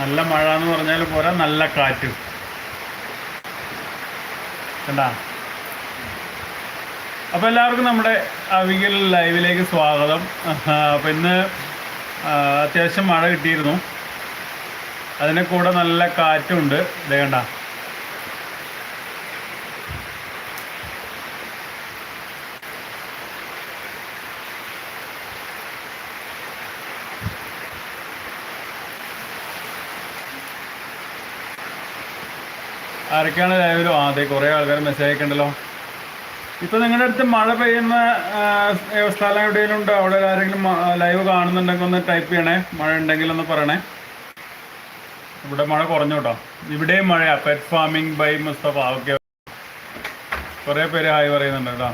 നല്ല മഴ എന്ന് പറഞ്ഞാൽ പോരാ നല്ല കാറ്റ്. കണ്ടാ? അപ്പോൾ എല്ലാവർക്കും നമ്മുടെ അവികൽ ലൈവിലേക്ക് സ്വാഗതം. അപ്പം ഇന്ന് അത്യാവശ്യം മഴ കിട്ടിയിരുന്നു. അതിനെ കൂടെ നല്ല കാറ്റുണ്ട്. ഇതേ കണ്ട? ആരൊക്കെയാണ് ലൈവിലോ അതെ കുറേ ആൾക്കാർ മെസ്സേജ് അയക്കണ്ടല്ലോ ഇപ്പൊ നിങ്ങളുടെ അടുത്ത് മഴ പെയ്യുന്ന സ്ഥലം എവിടെയെങ്കിലും ഉണ്ടോ അവിടെ ആരെങ്കിലും ലൈവ് കാണുന്നുണ്ടെങ്കിൽ ഒന്ന് ടൈപ്പ് ചെയ്യണേ. മഴ ഉണ്ടെങ്കിൽ ഒന്ന് പറയണേ. ഇവിടെ മഴ കുറഞ്ഞു കേട്ടോ. ഇവിടെയും മഴയാ. Pet farming by Mustafa okay കുറേ പേര് ഹായ് പറയുന്നുണ്ട് കേട്ടോ.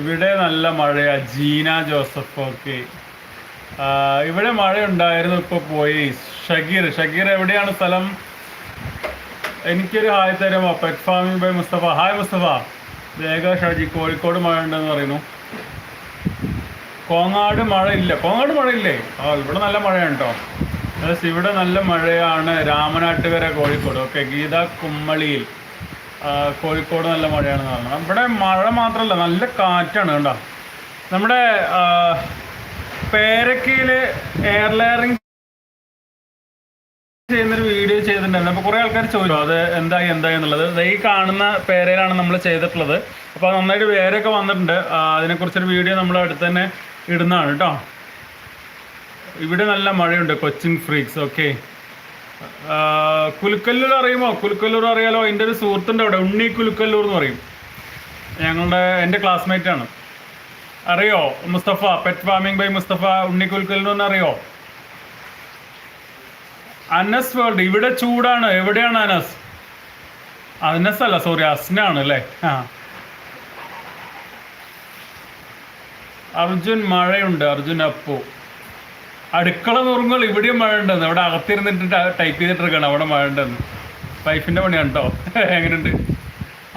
ഇവിടെ നല്ല മഴയാ. ജീന ജോസഫ് ഓക്കെ ഇവിടെ മഴ ഉണ്ടായിരുന്നു ഇപ്പൊ പോയി. ഷഗീർ ഷഗീർ എവിടെയാണ് സ്ഥലം? എനിക്കൊരു ഹായ് തരുമോ? Pet farming by Mustafa. Hi Mustafa. വേഗ ഷാജി കോഴിക്കോട് മഴ ഉണ്ടെന്ന് പറയുന്നു. കോങ്ങാട് മഴ ഇല്ല. കോങ്ങാട് മഴ ഇല്ലേ? ആ ഇവിടെ നല്ല മഴയാണ് കേട്ടോ ഇവിടെ നല്ല മഴയാണ്. രാമനാട്ടുകര കോഴിക്കോട്. ഓക്കെ ഗീത കുമ്മളിയിൽ. കോഴിക്കോട് നല്ല മഴയാണെന്ന് പറഞ്ഞു. ഇവിടെ മഴ മാത്രമല്ല നല്ല കാറ്റാണ് കേട്ടോ നമ്മുടെ ആ, പേരക്കയിൽ എയർ ലെയറിങ് ചെയ്യുന്നൊരു വീഡിയോ ചെയ്തിട്ടുണ്ടായിരുന്നു. അപ്പോൾ കുറേ ആൾക്കാർ ചോദിച്ചു അത് എന്തായി എന്തായി എന്നുള്ളത്? ഈ കാണുന്ന പേരയിലാണ് നമ്മൾ ചെയ്തിട്ടുള്ളത്. അപ്പോൾ നന്നായിട്ട് വേരൊക്കെ വന്നിട്ടുണ്ട്. അതിനെക്കുറിച്ചൊരു വീഡിയോ നമ്മൾ അടുത്ത് തന്നെ ഇടുന്നതാണ് കേട്ടോ. ഇവിടെ നല്ല മഴയുണ്ട് കൊച്ചിൻ ഫ്രീക്സ്. ഓക്കെ. കുലുക്കല്ലൂർ അറിയുമോ? കുലുക്കല്ലൂർ അറിയാലോ? എന്റെ ഒരു സുഹൃത്തുണ്ട് അവിടെ. ഉണ്ണി കുലുക്കല്ലൂർ എന്ന് പറയും. ഞങ്ങളുടെ എന്റെ ക്ലാസ്മേറ്റ് ആണ്. അറിയോ? Mustafa pet farming by Mustafa Unni Kulukkallur എന്ന് അറിയോ? അനസ് വേൾഡ് ഇവിടെ ചൂടാണ്. എവിടെയാണ് അനസ്? അനസ് അല്ല സോറി അസ്നാണ് അല്ലേ? അർജുൻ മഴയുണ്ട്. അർജുൻ അപ്പു. അടുക്കള നുറുങ്ങൾ ഇവിടെയും മഴ ഉണ്ടെന്ന് അവിടെ അകത്തിരുന്നിട്ട് ടൈപ്പ് ചെയ്തിട്ടിരിക്കണം അവിടെ മഴ ഉണ്ടെന്ന് വൈഫിന്റെ പണിയാണ് കേട്ടോ എങ്ങനെയുണ്ട്?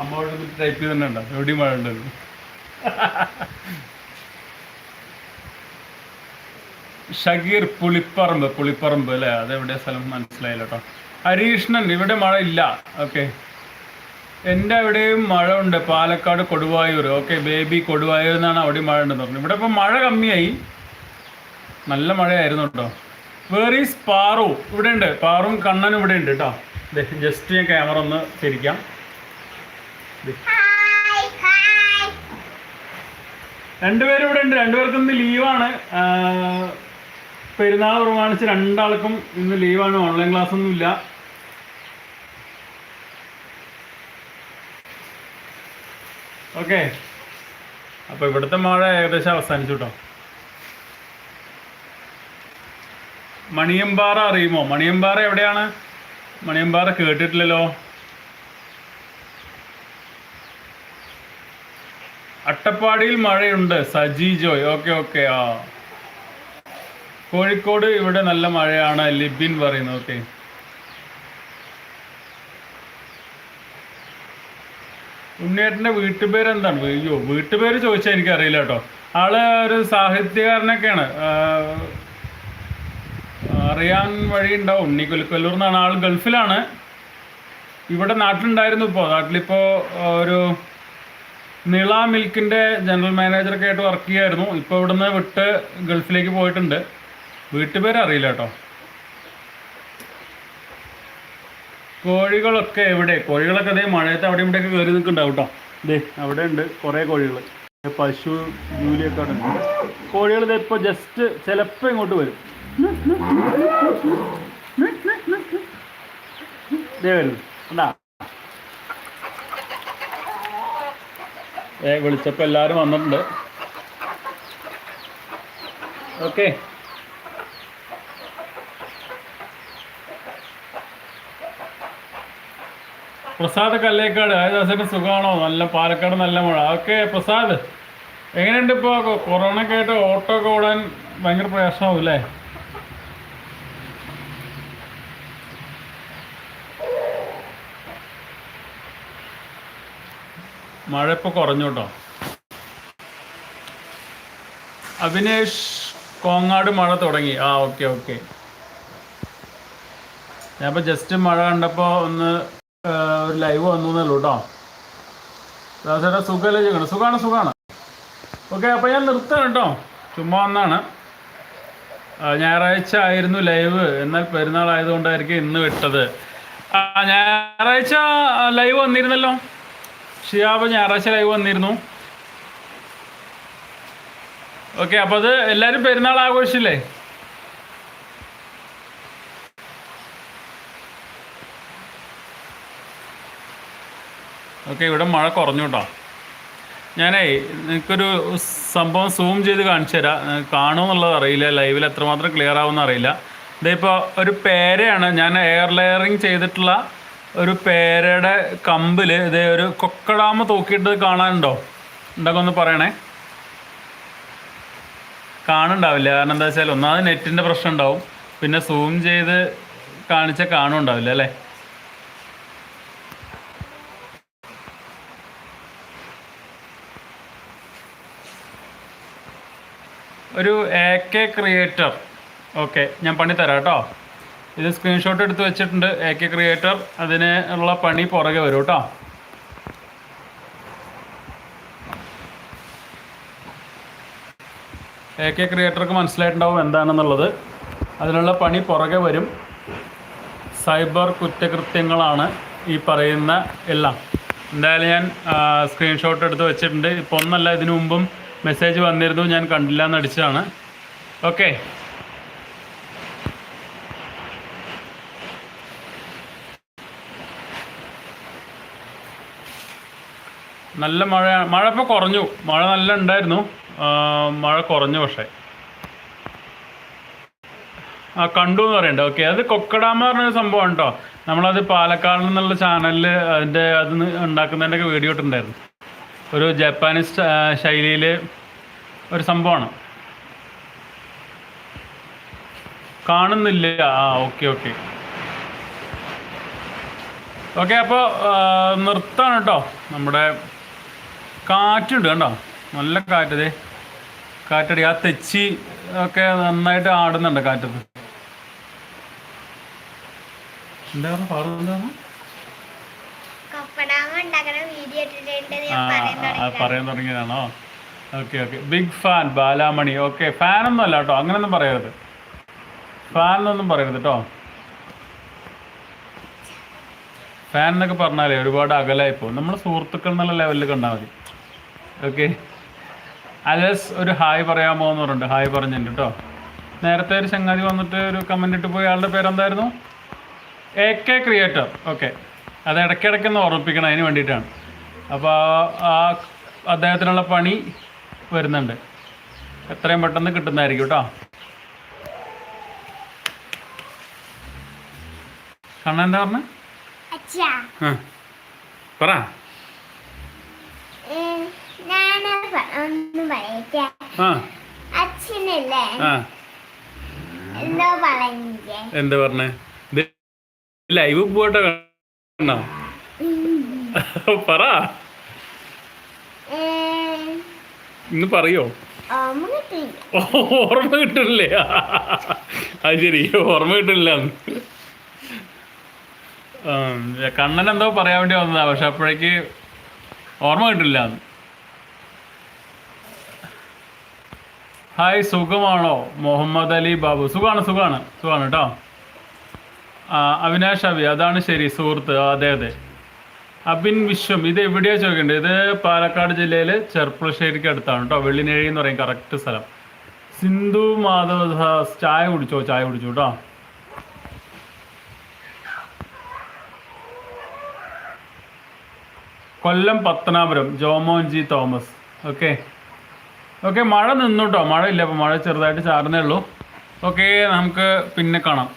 അമ്മ അവിടെ ടൈപ്പ് ചെയ്തിട്ടുണ്ടോ? എവിടെയും മഴ ഉണ്ടെന്ന് ഷഗീർ പുളിപ്പറമ്പ് പുളിപ്പറമ്പ് അല്ലേ? അതെവിടെ സ്ഥലം? മനസ്സിലായില്ല കേട്ടോ ഹരീഷ്ണൻ ഇവിടെ മഴ ഇല്ല. ഓക്കെ എന്റെ അവിടെയും മഴ ഉണ്ട്. പാലക്കാട് കൊടുവായൂർ. ഓക്കെ ബേബി കൊടുവായൂർ എന്നാണ് അവിടെ മഴ ഉണ്ടെന്ന് പറഞ്ഞു ഇവിടെ ഇപ്പോൾ മഴ കമ്മിയായി. നല്ല മഴയായിരുന്നു കേട്ടോ. Where is Paru? ഇവിടെ ഉണ്ട്. പാറും കണ്ണനും ഇവിടെ ഉണ്ട് കേട്ടോ. ജസ്റ്റ് ഞാൻ ക്യാമറ ഒന്ന് തിരിക്കാം. രണ്ടുപേരും ഇവിടെ ഉണ്ട്. രണ്ടുപേർക്കും ഇന്ന് ലീവാണ് പെരുന്നാൾ പ്രമാണിച്ച് രണ്ടാൾക്കും ഇന്ന് ലീവാണ്. ഓൺലൈൻ ക്ലാസ് ഒന്നും ഇല്ല ഓക്കെ. അപ്പൊ ഇവിടുത്തെ മഴ ഏകദേശം അവസാനിച്ചു കേട്ടോ മണിയമ്പാറ അറിയുമോ? മണിയമ്പാറ എവിടെയാണ്? മണിയമ്പാറ കേട്ടിട്ടില്ലല്ലോ. അട്ടപ്പാടിയിൽ മഴയുണ്ട്. സജി ജോയ്. Okay okay. ആ. കോഴിക്കോട് ഇവിടെ നല്ല മഴയാണ് ലിബിൻ പറയുന്നു ഓക്കെ ഉണ്ണിയേട്ടന്റെ വീട്ടുപേര് എന്താണ് അയ്യോ വീട്ടുപേര് ചോദിച്ചാൽ എനിക്കറിയില്ല കേട്ടോ. ആൾ ഒരു സാഹിത്യകാരനൊക്കെയാണ്. അറിയാൻ അറിയാൻ വഴിയുണ്ടാവും. ഉണ്ണി കൊല്ലൂർ എന്നാണ് ആൾ ഗൾഫിലാണ്. ഇവിടെ നാട്ടിലുണ്ടായിരുന്നു ഇപ്പോൾ നാട്ടിലിപ്പോൾ ഒരു നിള മിൽക്കിന്റെ ജനറൽ മാനേജറൊക്കെ ആയിട്ട് വർക്ക് ചെയ്യായിരുന്നു. ഇപ്പോൾ ഇവിടുന്ന് വിട്ട് ഗൾഫിലേക്ക് പോയിട്ടുണ്ട്. വീട്ടുപേര് അറിയില്ല കേട്ടോ കോഴികളൊക്കെ എവിടെ? കോഴികളൊക്കെ അതേ മഴയത്ത് അവിടെ ഇവിടെയൊക്കെ കയറി നിൽക്കുന്നുണ്ടാവും കേട്ടോ ദേ അവിടെ ഉണ്ട് കുറേ കോഴികൾ പശു ജൂലിയൊക്കെ അവിടെ ഉണ്ട്. കോഴികൾ ഇതേ ഇപ്പോൾ ജസ്റ്റ് ചിലപ്പോൾ ഇങ്ങോട്ട് വരും. ഇതേ വരുന്നു. ഏ വിളിച്ചപ്പോൾ എല്ലാവരും വന്നിട്ടുണ്ട്. ഓക്കെ. പ്രസാദ് കല്ലേക്കാട് അതായത് സുഖമാണോ നല്ല പാലക്കാട് നല്ല മഴ. ഓക്കെ പ്രസാദ്. എങ്ങനെയുണ്ട് ഇപ്പോൾ കൊറോണ ആയിട്ട് ഓട്ടോ ഒക്കെ ഓടാൻ ഭയങ്കര പ്രയാസമാവും അല്ലേ മഴ ഇപ്പോൾ കുറഞ്ഞു കേട്ടോ. അഭിനേഷ് കോങ്ങാട് മഴ തുടങ്ങി. ആ ഓക്കെ ഓക്കെ. ഞാനിപ്പോൾ ജസ്റ്റ് മഴ കണ്ടപ്പോൾ ഒന്ന് ഒരു ലൈവ് വന്നു എന്നല്ലോ കേട്ടോ ദാസേട്ടാ സുഖമല്ലേ ചോദിക്കണം സുഖമാണ് സുഖമാണ് ഓക്കെ അപ്പോൾ ഞാൻ നിർത്തണം കേട്ടോ ചുമ്മാ വന്നാണ്. ഞായറാഴ്ച ആയിരുന്നു ലൈവ് എന്നാൽ പെരുന്നാൾ ആയതുകൊണ്ടായിരിക്കും ഇന്ന് വിട്ടത്. ഞായറാഴ്ച ലൈവ് വന്നിരുന്നല്ലോ. ഷിയാബ് ഞായറാഴ്ച ലൈവ് വന്നിരുന്നു. ഓക്കെ അപ്പോൾ അത് എല്ലാവരും പെരുന്നാൾ ആഘോഷിച്ചില്ലേ? ഓക്കെ ഇവിടെ മഴ കുറഞ്ഞു കേട്ടോ. ഞാനേ നിനക്കൊരു സംഭവം സൂം ചെയ്ത് കാണിച്ചു തരാം. കാണുമെന്നുള്ളത് അറിയില്ല. ലൈവിൽ എത്രമാത്രം ക്ലിയർ ആവുമെന്ന് അറിയില്ല. ഇതിപ്പോൾ ഒരു പേരയാണ്. ഞാൻ എയർ ലെയറിങ് ചെയ്തിട്ടുള്ള ഒരു പേരയുടെ കമ്പിൽ ഇത് ഒരു കൊക്കടാമ തൂക്കിയിട്ട് കാണാനുണ്ടോ? ഉണ്ടൊക്കെ ഒന്ന് പറയണേ? കാണുണ്ടാവില്ല കാരണം എന്താ വെച്ചാൽ ഒന്നാമത് നെറ്റിന്റെ പ്രശ്നം ഉണ്ടാവും. പിന്നെ സൂം ചെയ്ത് കാണിച്ചാൽ കാണുണ്ടാവില്ല അല്ലേ? ഒരു എ കെ ക്രിയേറ്റർ ഓക്കെ ഞാൻ പണി തരാം കേട്ടോ. ഇത് സ്ക്രീൻഷോട്ട് എടുത്ത് വെച്ചിട്ടുണ്ട് എ കെ ക്രിയേറ്റർ അതിന് ഉള്ള പണി പുറകെ വരും കേട്ടോ. എ കെ ക്രിയേറ്റർക്ക് മനസ്സിലായിട്ടുണ്ടാവും എന്താണെന്നുള്ളത്. അതിനുള്ള പണി പുറകെ വരും. സൈബർ കുറ്റകൃത്യങ്ങളാണ് ഈ പറയുന്ന എല്ലാം. എന്തായാലും ഞാൻ സ്ക്രീൻഷോട്ട് എടുത്ത് വെച്ചിട്ടുണ്ട്. ഇപ്പോൾ ഒന്നല്ല ഇതിനു മുമ്പും മെസ്സേജ് വന്നിരുന്നു ഞാൻ കണ്ടില്ല എന്ന് അടിച്ചതാണ്. ഓക്കെ നല്ല മഴ മഴ ഇപ്പോൾ കുറഞ്ഞു. മഴ നല്ല ഉണ്ടായിരുന്നു. മഴ കുറഞ്ഞു പക്ഷേ. ആ കണ്ടു എന്ന് പറയണ്ട. ഓക്കെ അത് കൊക്കടാമ പറഞ്ഞൊരു സംഭവമാണ് കേട്ടോ നമ്മളത് പാലക്കാട് നിന്നുള്ള ചാനലിൽ അതിന്റെ അത് ഉണ്ടാക്കുന്നതിന്റെയൊക്കെ വീഡിയോ ഇട്ടുണ്ടായിരുന്നു ഒരു ജപ്പാനീസ് ശൈലിയിൽ ഒരു സംഭവമാണ്. കാണുന്നില്ല. ആ ഓക്കെ ഓക്കെ. ഓക്കെ അപ്പോൾ നിർത്താണ് കേട്ടോ. നമ്മുടെ കാറ്റുണ്ട് കണ്ടോ? നല്ല കാറ്റത് കാറ്റടി. ആ തെച്ചി ഒക്കെ നന്നായിട്ട് ആടുന്നുണ്ട് കാറ്റത്ത്. എന്താ പറഞ്ഞു പറഞ്ഞെന്താണ് കപ്പടാമ ഉണ്ടാക്കണ വീഡിയോ ഇട്ടിട്ടുണ്ട് ആ ഞാൻ പറയാൻ തുടങ്ങിയതാണ്. Okay okay. Big fan Balamani. Okay ഫാനൊന്നും അല്ല കേട്ടോ. അങ്ങനൊന്നും പറയരുത്. ഫാൻ എന്നൊന്നും പറയരുത് കേട്ടോ. ഫാൻ എന്നൊക്കെ പറഞ്ഞാലേ ഒരുപാട് അകലായി പോകും. നമ്മൾ സുഹൃത്തുക്കൾ എന്നുള്ള ലെവലിൽ കണ്ടാൽ മതി. ഓക്കെ. അലസ് ഒരു ഹായ് പറയാമോ എന്ന് പറഞ്ഞിട്ട് ഹായ് പറഞ്ഞിട്ടുണ്ട് കേട്ടോ. നേരത്തെ ഒരു ചങ്ങാതി വന്നിട്ട് ഒരു കമന്റ് ഇട്ട് പോയി. ആളുടെ പേരെന്തായിരുന്നു? A K creator okay. അത് ഇടയ്ക്കിടയ്ക്കൊന്ന് ഓർമ്മിപ്പിക്കണം. അതിന് വേണ്ടിയിട്ടാണ്. അപ്പോൾ ആ അദ്ദേഹത്തിനുള്ള പണി വരുന്നുണ്ട്. എത്രയും പെട്ടെന്ന് കിട്ടുന്നതായിരിക്കും കേട്ടോ. കണ്ണ എന്താ പറഞ്ഞ? പറ. എന്തോ പറഞ്ഞേ? ലൈവ് പോട്ടെ കണ്ണോ പറ. ഇന്ന് പറയോ? ഓർമ്മ കിട്ടില്ലേ അത് ശരി ഓർമ്മ കിട്ടില്ല കണ്ണൻ എന്തോ പറയാൻ വേണ്ടി വന്നതാ പക്ഷെ അപ്പോഴേക്ക് ഓർമ്മ കിട്ടില്ല. ഹായ് സുഖമാണോ? മുഹമ്മദ് അലി ബാബു. സുഖാണ് സുഖാണ് സുഖാണ് കേട്ടോ. അവിനാഷ് അബി അതാണ് ശരി സുഹൃത്ത്. അതെ അതെ. അബിൻ വിശ്വം ഇത് എവിടെയാ ചോദിക്കേണ്ടത് ഇത് പാലക്കാട് ജില്ലയിൽ ചെർപ്പുളശ്ശേരിക്ക് അടുത്താണ് കേട്ടോ വെള്ളിനേഴി എന്ന് പറയും കറക്റ്റ് സ്ഥലം. സിന്ധു മാധവ ദാസ് ചായ കുടിച്ചോ? ചായ കുടിച്ചു കേട്ടോ Kollam Pathanapuram ജോമോൻജി Thomas. Okay. Okay മഴ നിന്നു കേട്ടോ മഴ ഇല്ല അപ്പോൾ മഴ ചെറുതായിട്ട് ചാർന്നേ ഉള്ളൂ. ഓക്കെ നമുക്ക് പിന്നെ കാണാം.